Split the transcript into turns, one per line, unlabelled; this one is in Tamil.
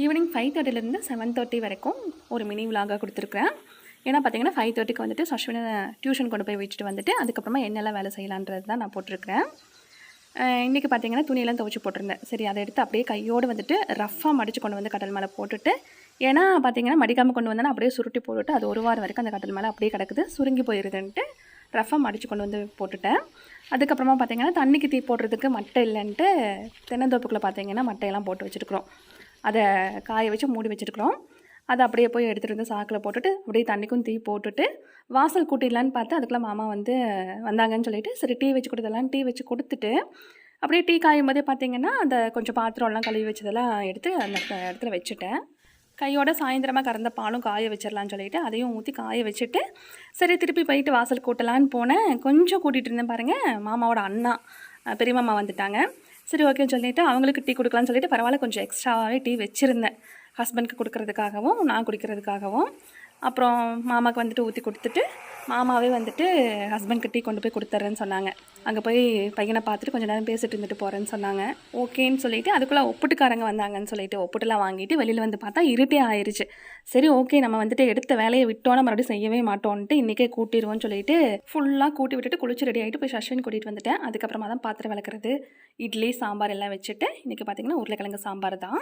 ஈவினிங் ஃபைவ் தேர்ட்டிலேருந்து செவன் தேர்ட்டி வரைக்கும் ஒரு மினி விலாகாக கொடுத்துருக்குறேன். ஏன்னா பார்த்தீங்கன்னா ஃபைவ் தேர்ட்டிக்கு வந்துட்டு சஷ்வினை டியூஷன் கொண்டு போய் வச்சுட்டு வந்துட்டு அதுக்கப்புறமா என்னெல்லாம் வேலை செய்யலான்றது தான் நான் போட்டிருக்கிறேன். இன்றைக்கி பார்த்தீங்கன்னா துணியெல்லாம் துவச்சி போட்டிருந்தேன். சரி அதை எடுத்து அப்படியே கையோடு வந்துட்டு ரஃப்பாக மடித்து கொண்டு வந்து கடல் மேலே போட்டுட்டு ஏன்னா பார்த்தீங்கன்னா மடிக்காமல் கொண்டு வந்தேன்னா அப்படியே சுருட்டி போட்டுட்டு அது ஒரு வாரம் வரைக்கும் அந்த கடல் மேலே அப்படியே கிடக்குது. சுருங்கி போயிருதுன்ட்டு ரஃபாக மடித்து கொண்டு வந்து போட்டுட்டேன். அதுக்கப்புறமா பார்த்தீங்கன்னா தண்ணிக்கு தீ போடுறதுக்கு மட்டை இல்லைன்ட்டு தென்னந்தோப்புக்குள்ளே பார்த்தீங்கன்னா மட்டையெல்லாம் போட்டு வச்சுருக்குறோம். அதை காய வச்சு மூடி வச்சுருக்குறோம் அதை அப்படியே போய் எடுத்துகிட்டு வந்து சாக்கில் போட்டுட்டு அப்படியே தண்ணிக்கும் தீ போட்டுட்டு வாசல் கூட்டிடலான்னு பார்த்து அதுக்குள்ளே மாமா வந்து வந்தாங்கன்னு சொல்லிட்டு சரி டீ வச்சு கொடுத்தலாம் டீ வச்சு கொடுத்துட்டு அப்படியே டீ காயும் போதே பார்த்தீங்கன்னா அந்த கொஞ்சம் பாத்திரம்லாம் கழுவி வச்சதெல்லாம் எடுத்து அந்த இடத்துல வச்சுட்டேன். கையோட சாயந்தரமாக கறந்த பாலும் காய வச்சிடலான்னு சொல்லிட்டு அதையும் ஊற்றி காய வச்சுட்டு சரி திருப்பி போயிட்டு வாசல் கூட்டலான்னு போனேன். கொஞ்சம் கூட்டிகிட்டு இருந்தேன் பாருங்கள் மாமாவோட அண்ணா பெரியமாமா பெரிய மாமா வந்துட்டாங்க. சரி ஓகேன்னு சொல்லிட்டு அவங்களுக்கு டீ கொடுக்கலான்னு சொல்லிட்டு பரவாயில்ல கொஞ்சம் எக்ஸ்ட்ராவாகவே டீ வச்சுருந்தேன். ஹஸ்பண்ட்க்கு கொடுக்கறதுக்காகவும் நான் குடிக்கிறதுக்காகவும். அப்புறம் மாமாவுக்கு வந்துட்டு ஊற்றி கொடுத்துட்டு மாமாவே வந்துட்டு ஹஸ்பண்ட்க்கு டீ கொண்டு போய் கொடுத்துட்றேன்னு சொன்னாங்க. அங்கே போய் பையனை பார்த்துட்டு கொஞ்சம் நேரம் பேசிட்டு இருந்துட்டு போகிறேன்னு சொன்னாங்க. ஓகேன்னு சொல்லிட்டு அதுக்குள்ளே ஒப்புட்டுக்காரங்க வந்தாங்கன்னு சொல்லிட்டு ஒப்புட்டுலாம் வாங்கிட்டு வெளியில் வந்து பார்த்தா இருட்டே ஆயிடுச்சு சரி ஓகே நம்ம வந்துட்டு எடுத்த வேலையை விட்டோன்னா மறுபடியும் செய்யவே மாட்டோன்ட்டு இன்றைக்கே கூட்டிடுவோம்னு சொல்லிட்டு ஃபுல்லாக கூட்டி விட்டுட்டு குளிச்சு ரெடி ஆகிட்டு போய் சஷ்வின் கூட்டிகிட்டு வந்துட்டேன். அதுக்கப்புறமா தான் பாத்திரம் விளக்குறது இட்லி சாம்பார் எல்லாம் வச்சுட்டு இன்றைக்கி பார்த்திங்கன்னா உருளைக்கிழங்கு சாம்பார் தான்.